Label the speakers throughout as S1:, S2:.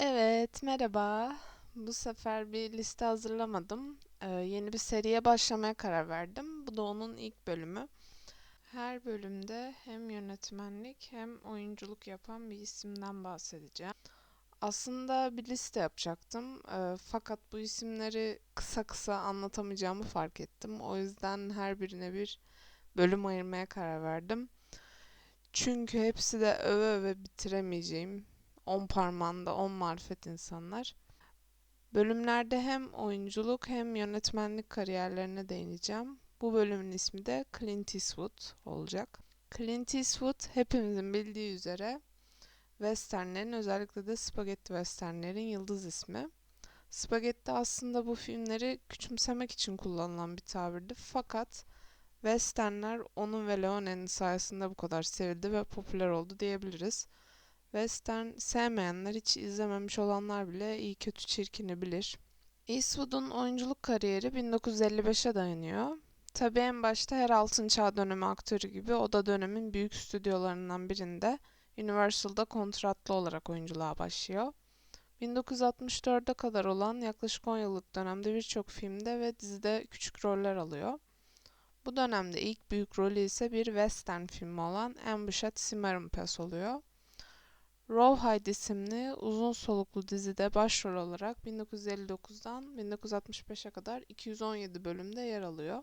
S1: Evet, merhaba. Bu sefer bir liste hazırlamadım. Ee, yeni bir seriye başlamaya karar verdim. Bu da onun ilk bölümü. Her bölümde hem yönetmenlik hem oyunculuk yapan bir isimden bahsedeceğim. Aslında bir liste yapacaktım. Ee, fakat bu isimleri kısa kısa anlatamayacağımı fark ettim. O yüzden her birine bir bölüm ayırmaya karar verdim. Çünkü hepsi de öve öve bitiremeyeceğim. On parmağında on marifet insanlar. Bölümlerde hem oyunculuk hem yönetmenlik kariyerlerine değineceğim. Bu bölümün ismi de Clint Eastwood olacak. Clint Eastwood hepimizin bildiği üzere westernlerin özellikle de spagetti westernlerin yıldız ismi. Spagetti aslında bu filmleri küçümsemek için kullanılan bir tabirdi. Fakat westernler onun ve Leone'nin sayesinde bu kadar sevildi ve popüler oldu diyebiliriz. Western sevmeyenler, hiç izlememiş olanlar bile iyi kötü çirkini bilir. Eastwood'un oyunculuk kariyeri 1955'e dayanıyor. Tabii en başta her altın çağ dönemi aktörü gibi o da dönemin büyük stüdyolarından birinde Universal'da kontratlı olarak oyunculuğa başlıyor. 1964'e kadar olan yaklaşık 10 yıllık dönemde birçok filmde ve dizide küçük roller alıyor. Bu dönemde ilk büyük rolü ise bir western filmi olan Ambush at Cimarron Pass oluyor. Rawhide isimli uzun soluklu dizide başrol olarak 1959'dan 1965'e kadar 217 bölümde yer alıyor.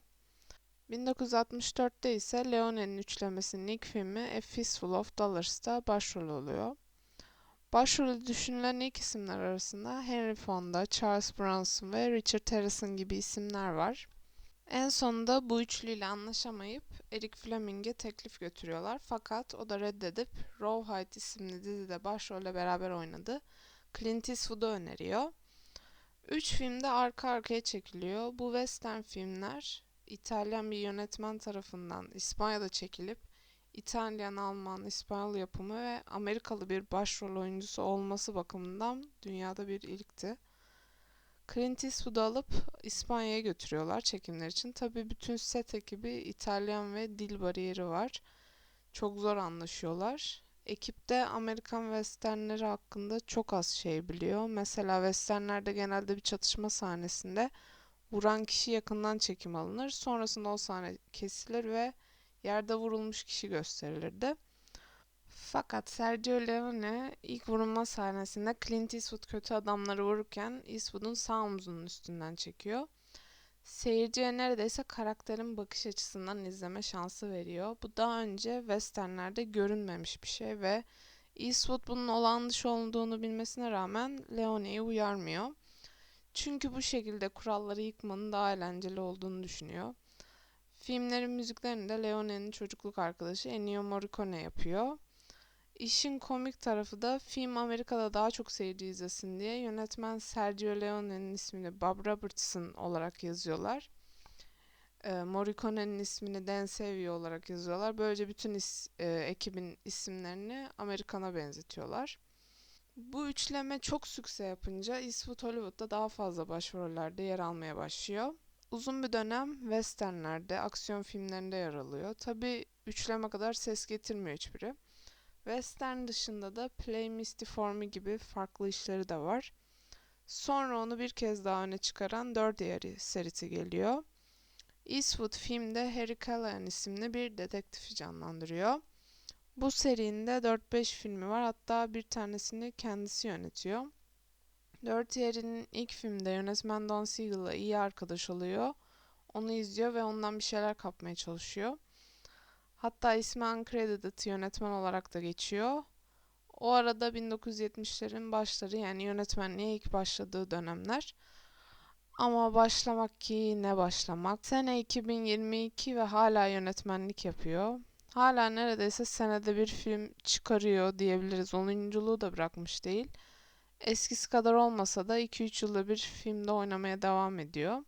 S1: 1964'te ise Leone'nin üçlemesinin ilk filmi A Fistful of Dollars'ta başrol oluyor. Başrolü düşünülen ilk isimler arasında Henry Fonda, Charles Bronson ve Richard Harrison gibi isimler var. En sonunda bu üçlüyle anlaşamayıp Eric Fleming'e teklif götürüyorlar fakat o da reddedip Rawhide isimli dizide başrolle beraber oynadı. Clint Eastwood'u öneriyor. Üç film de arka arkaya çekiliyor. Bu western filmler İtalyan bir yönetmen tarafından İspanya'da çekilip İtalyan, Alman, İspanyol yapımı ve Amerikalı bir başrol oyuncusu olması bakımından dünyada bir ilkti. Clint Eastwood'u alıp İspanya'ya götürüyorlar çekimler için. Tabii bütün set ekibi İtalyan ve dil bariyeri var. Çok zor anlaşıyorlar. Ekipte Amerikan westernleri hakkında çok az şey biliyor. Mesela westernlerde genelde bir çatışma sahnesinde vuran kişi yakından çekim alınır. Sonrasında o sahne kesilir ve yerde vurulmuş kişi gösterilirdi. Fakat Sergio Leone ilk vurulma sahnesinde Clint Eastwood kötü adamları vururken Eastwood'un sağ omzunun üstünden çekiyor. Seyirciye neredeyse karakterin bakış açısından izleme şansı veriyor. Bu daha önce westernlerde görünmemiş bir şey ve Eastwood bunun olağan dışı olduğunu bilmesine rağmen Leone'yi uyarmıyor. Çünkü bu şekilde kuralları yıkmanın daha eğlenceli olduğunu düşünüyor. Filmlerin müziklerini de Leone'nin çocukluk arkadaşı Ennio Morricone yapıyor. İşin komik tarafı da film Amerika'da daha çok seyirci izlesin diye yönetmen Sergio Leone'nin ismini Bob Robertson olarak yazıyorlar. E, Morricone'nin ismini Dan Savio olarak yazıyorlar. Böylece bütün is, e, ekibin isimlerini Amerikan'a benzetiyorlar. Bu üçleme çok sükse yapınca Eastwood Hollywood'da daha fazla başrollerde yer almaya başlıyor. Uzun bir dönem westernlerde, aksiyon filmlerinde yer alıyor. Tabi üçleme kadar ses getirmiyor hiçbiri. Western dışında da Play Misty for Me gibi farklı işleri de var. Sonra onu bir kez daha öne çıkaran Dirty serisi geliyor. Eastwood filmde Harry Callahan isimli bir dedektifi canlandırıyor. Bu serinin de 4-5 filmi var hatta bir tanesini kendisi yönetiyor. Dirty Harry'nin ilk filmde yönetmen Don Siegel'la iyi arkadaş oluyor. Onu izliyor ve ondan bir şeyler kapmaya çalışıyor. Hatta ismi uncredited yönetmen olarak da geçiyor. O arada 1970'lerin başları yani yönetmenliğe ilk başladığı dönemler. Ama başlamak ki ne başlamak. Sene 2022 ve hala yönetmenlik yapıyor. Hala neredeyse senede bir film çıkarıyor diyebiliriz. Oyunculuğu da bırakmış değil. Eskisi kadar olmasa da 2-3 yılda bir filmde oynamaya devam ediyor.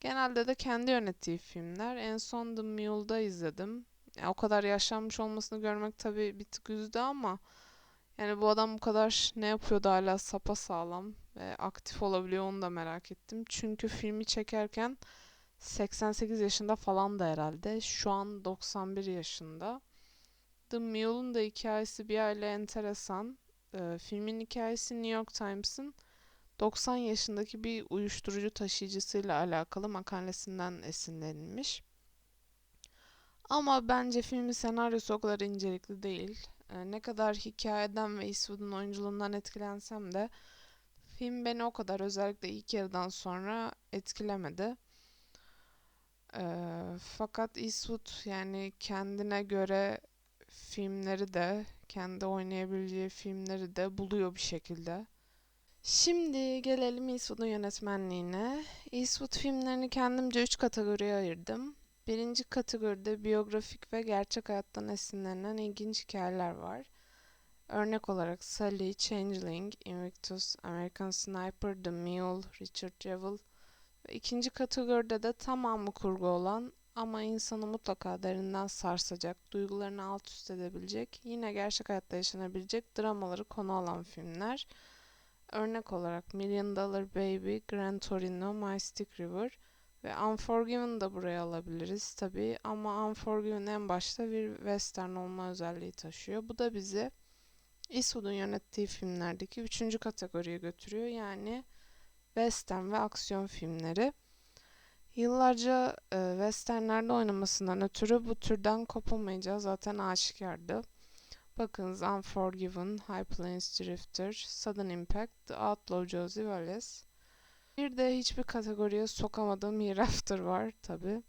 S1: Genelde de kendi yönettiği filmler. En son The Mule'da izledim. Yani o kadar yaşlanmış olmasını görmek tabii bir tık üzdü ama yani bu adam bu kadar ne yapıyordu hala sapa sağlam ve aktif olabiliyor onu da merak ettim. Çünkü filmi çekerken 88 yaşında falan da herhalde. Şu an 91 yaşında. The Mule'un da hikayesi bir aile enteresan. E, filmin hikayesi New York Times'ın 90 yaşındaki bir uyuşturucu taşıyıcısıyla alakalı makalesinden esinlenilmiş. Ama bence filmin senaryosu o kadar incelikli değil. E, ne kadar hikayeden ve Eastwood'un oyunculuğundan etkilensem de film beni o kadar özellikle ilk yarıdan sonra etkilemedi. E, fakat Eastwood yani kendine göre filmleri de kendi oynayabileceği filmleri de buluyor bir şekilde. Şimdi gelelim Eastwood'un yönetmenliğine. Eastwood filmlerini kendimce üç kategoriye ayırdım. Birinci kategoride biyografik ve gerçek hayattan esinlenen ilginç hikayeler var. Örnek olarak Sally, Changeling, Invictus, American Sniper, The Mule, Richard Jewell ve ikinci kategoride de tamamı kurgu olan ama insanı mutlaka derinden sarsacak, duygularını alt üst edebilecek, yine gerçek hayatta yaşanabilecek dramaları konu alan filmler. Örnek olarak Million Dollar Baby, Gran Torino, My Stick River ve Unforgiven da buraya alabiliriz tabi ama Unforgiven en başta bir western olma özelliği taşıyor. Bu da bizi Eastwood'un yönettiği filmlerdeki üçüncü kategoriye götürüyor. Yani western ve aksiyon filmleri. Yıllarca e, westernlerde oynamasından ötürü bu türden kopamayacağı zaten aşikardı. Bakınız Unforgiven, High Plains Drifter, Sudden Impact, The Outlaw Josie Wallace. Bir de hiçbir kategoriye sokamadığım Hereafter var tabi.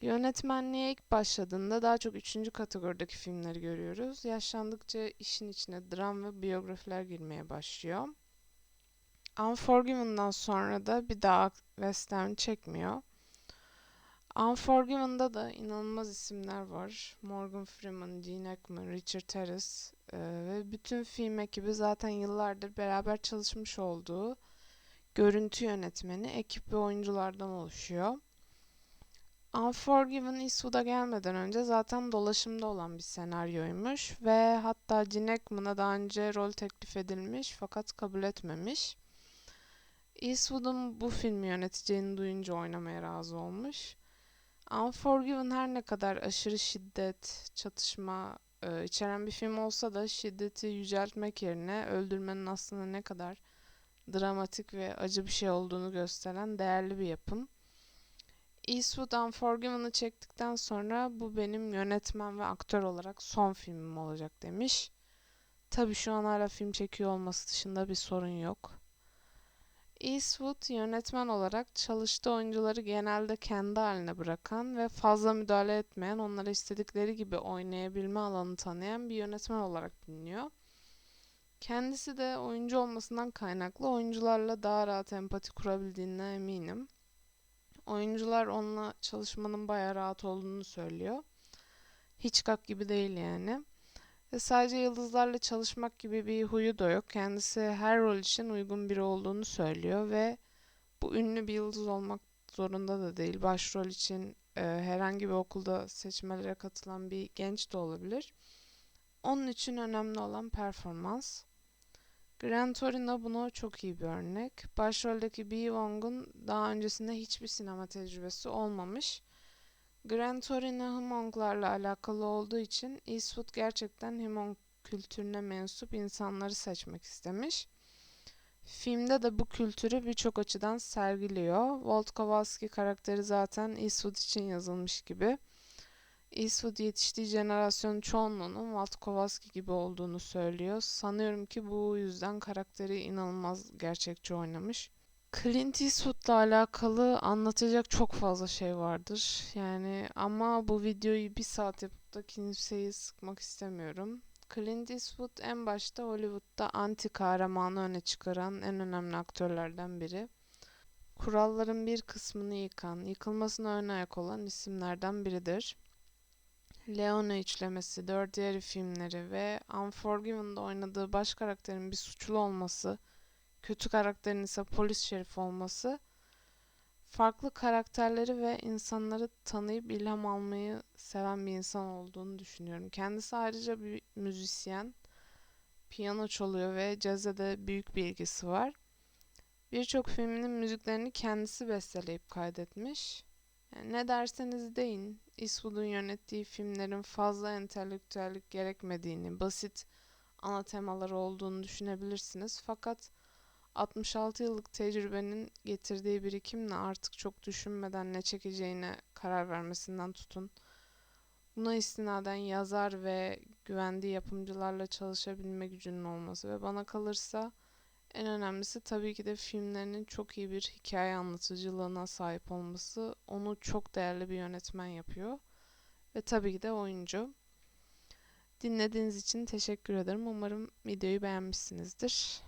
S1: Yönetmenliğe ilk başladığında daha çok üçüncü kategorideki filmleri görüyoruz. Yaşlandıkça işin içine dram ve biyografiler girmeye başlıyor. Unforgiven'dan sonra da bir daha western çekmiyor. Unforgiven'da da inanılmaz isimler var. Morgan Freeman, Gene Hackman, Richard Harris e, ve bütün film ekibi zaten yıllardır beraber çalışmış olduğu görüntü yönetmeni, ekip ve oyunculardan oluşuyor. Unforgiven Eastwood'a gelmeden önce zaten dolaşımda olan bir senaryoymuş ve hatta Gene Hackman'a daha önce rol teklif edilmiş fakat kabul etmemiş. Eastwood'un bu filmi yöneteceğini duyunca oynamaya razı olmuş. Unforgiven her ne kadar aşırı şiddet, çatışma e, içeren bir film olsa da şiddeti yüceltmek yerine öldürmenin aslında ne kadar dramatik ve acı bir şey olduğunu gösteren değerli bir yapım. Eastwood Unforgiven'ı çektikten sonra bu benim yönetmen ve aktör olarak son filmim olacak demiş. Tabi şu an hala film çekiyor olması dışında bir sorun yok. Eastwood yönetmen olarak çalıştığı oyuncuları genelde kendi haline bırakan ve fazla müdahale etmeyen, onlara istedikleri gibi oynayabilme alanı tanıyan bir yönetmen olarak biliniyor. Kendisi de oyuncu olmasından kaynaklı oyuncularla daha rahat empati kurabildiğine eminim. Oyuncular onunla çalışmanın bayağı rahat olduğunu söylüyor. Hitchcock gibi değil yani. Ve sadece yıldızlarla çalışmak gibi bir huyu da yok. Kendisi her rol için uygun biri olduğunu söylüyor ve bu ünlü bir yıldız olmak zorunda da değil. Başrol için e, herhangi bir okulda seçmelere katılan bir genç de olabilir. Onun için önemli olan performans. Gran Torino buna çok iyi bir örnek. Başroldeki Bee Wong'un daha öncesinde hiçbir sinema tecrübesi olmamış. Gran Torino Hmonglarla alakalı olduğu için Eastwood gerçekten Hmong kültürüne mensup insanları seçmek istemiş. Filmde de bu kültürü birçok açıdan sergiliyor. Walt Kowalski karakteri zaten Eastwood için yazılmış gibi. Eastwood yetiştiği jenerasyonun çoğunluğunun Walt Kowalski gibi olduğunu söylüyor. Sanıyorum ki bu yüzden karakteri inanılmaz gerçekçi oynamış. Clint Eastwood'la alakalı anlatacak çok fazla şey vardır. Yani ama bu videoyu bir saat yapıp da kimseyi sıkmak istemiyorum. Clint Eastwood en başta Hollywood'da anti kahramanı öne çıkaran en önemli aktörlerden biri. Kuralların bir kısmını yıkan, yıkılmasına ön ayak olan isimlerden biridir. Leone üçlemesi, Dirty Harry filmleri ve Unforgiven'da oynadığı baş karakterin bir suçlu olması, kötü karakterin ise polis şerif olması farklı karakterleri ve insanları tanıyıp ilham almayı seven bir insan olduğunu düşünüyorum. Kendisi ayrıca bir müzisyen, piyano çalıyor ve cazze de büyük bir ilgisi var. Birçok filminin müziklerini kendisi besteleyip kaydetmiş. Ne derseniz deyin, Eastwood'un yönettiği filmlerin fazla entelektüellik gerekmediğini, basit ana temaları olduğunu düşünebilirsiniz. Fakat 66 yıllık tecrübenin getirdiği birikimle artık çok düşünmeden ne çekeceğine karar vermesinden tutun. Buna istinaden yazar ve güvendiği yapımcılarla çalışabilme gücünün olması ve bana kalırsa en önemlisi tabii ki de filmlerinin çok iyi bir hikaye anlatıcılığına sahip olması onu çok değerli bir yönetmen yapıyor. Ve tabii ki de oyuncu. Dinlediğiniz için teşekkür ederim. Umarım videoyu beğenmişsinizdir.